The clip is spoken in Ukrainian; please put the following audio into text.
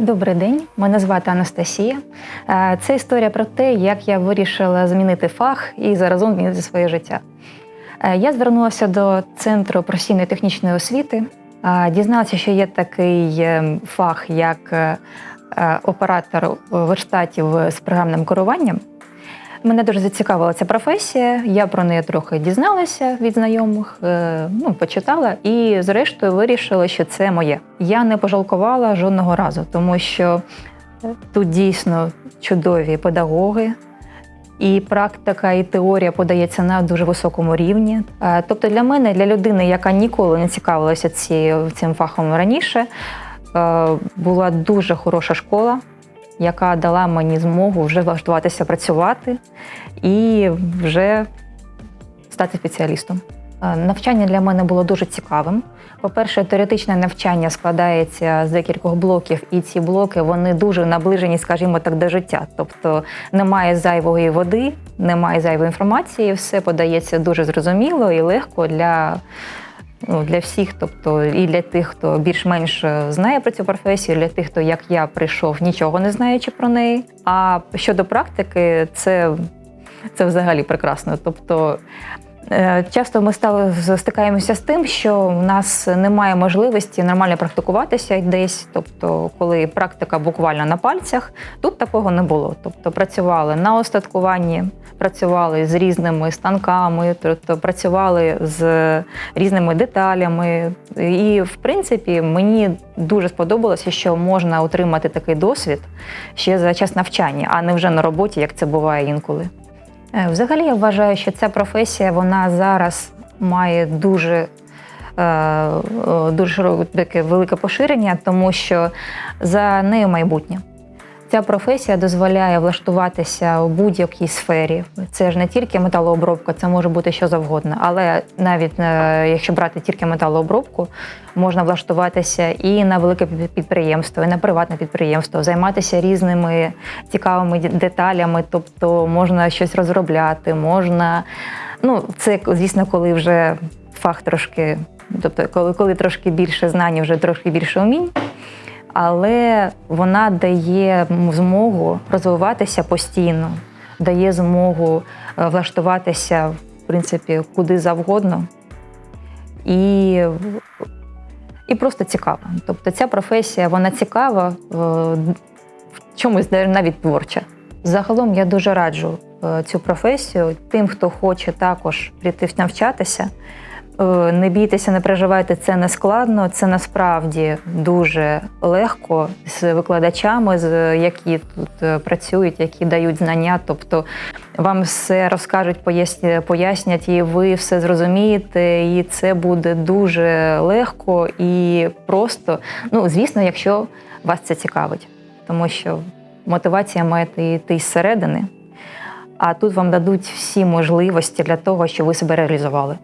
Добрий день, мене звати Анастасія. Е, Це історія про те, як я вирішила змінити фах і заразом змінити своє життя. Е, Я звернулася до центру професійної технічної освіти, е, дізналася, що є такий фах, як оператор верштатів з програмним керуванням. Мене дуже зацікавила ця професія. Я про неї трохи дізналася від знайомих, е, ну, почитала і, зрештою, вирішила, що це моє. Я не пожалкувала жодного разу, тому що е, тут дійсно чудові педагоги. І практика, і теорія подається на дуже високому рівні. Е, Тобто, для мене, для людини, яка ніколи не цікавилася ці, цим фахом раніше, була дуже хороша школа, яка дала мені змогу вже влаштуватися працювати і вже стати спеціалістом. Е, Навчання для мене було дуже цікавим. По-перше, теоретичне навчання складається з декількох блоків, і ці блоки вони дуже наближені, скажімо так, до життя. Тобто немає зайвої води, немає зайвої інформації, все подається дуже зрозуміло і легко для, ну, для всіх, тобто і для тих, хто більш-менш е, знає про цю професію, для тих, хто як я прийшов, нічого не знаючи про неї. А щодо практики, це, це взагалі прекрасно. Тобто Часто ми стали стикаємося з тим, що в нас немає можливості нормально практикуватися десь. Тобто, коли практика буквально на пальцях, тут такого не було. Тобто працювали на остаткуванні, працювали з різними станками, тобто працювали з різними деталями. І, в принципі, мені дуже сподобалося, що можна отримати такий досвід ще за час навчання, а не вже на роботі, як це буває інколи. Е, Взагалі я вважаю, що ця професія вона зараз має дуже, е, е, дуже таке велике поширення, тому що за нею майбутнє. Ця професія дозволяє влаштуватися у будь-якій сфері. Це ж не тільки металообробка, це може бути що завгодно. Але навіть е, якщо брати тільки металообробку, можна влаштуватися і на велике підприємство, і на приватне підприємство, займатися різними цікавими деталями, тобто можна щось розробляти, можна. Ну, це, звісно, коли вже фах трошки, тобто, коли, коли трошки більше знань, вже трошки більше умінь але вона дає змогу розвиватися постійно, дає змогу е, влаштуватися, в принципі, куди завгодно. І, і просто цікава. Тобто ця професія вона цікава, е, в чомусь навіть творча. Загалом я дуже раджу е, цю професію тим, хто хоче також прийти навчатися. Е, Не бійтеся, не переживайте, це не складно. Це насправді дуже легко з викладачами, з які тут е, працюють, які дають знання. Тобто вам все розкажуть, поясня- пояснять, і ви все зрозумієте, і це буде дуже легко і просто. Ну, звісно, якщо вас це цікавить, тому що мотивація має йти зсередини. А тут вам дадуть всі можливості для того, щоб ви себе реалізували.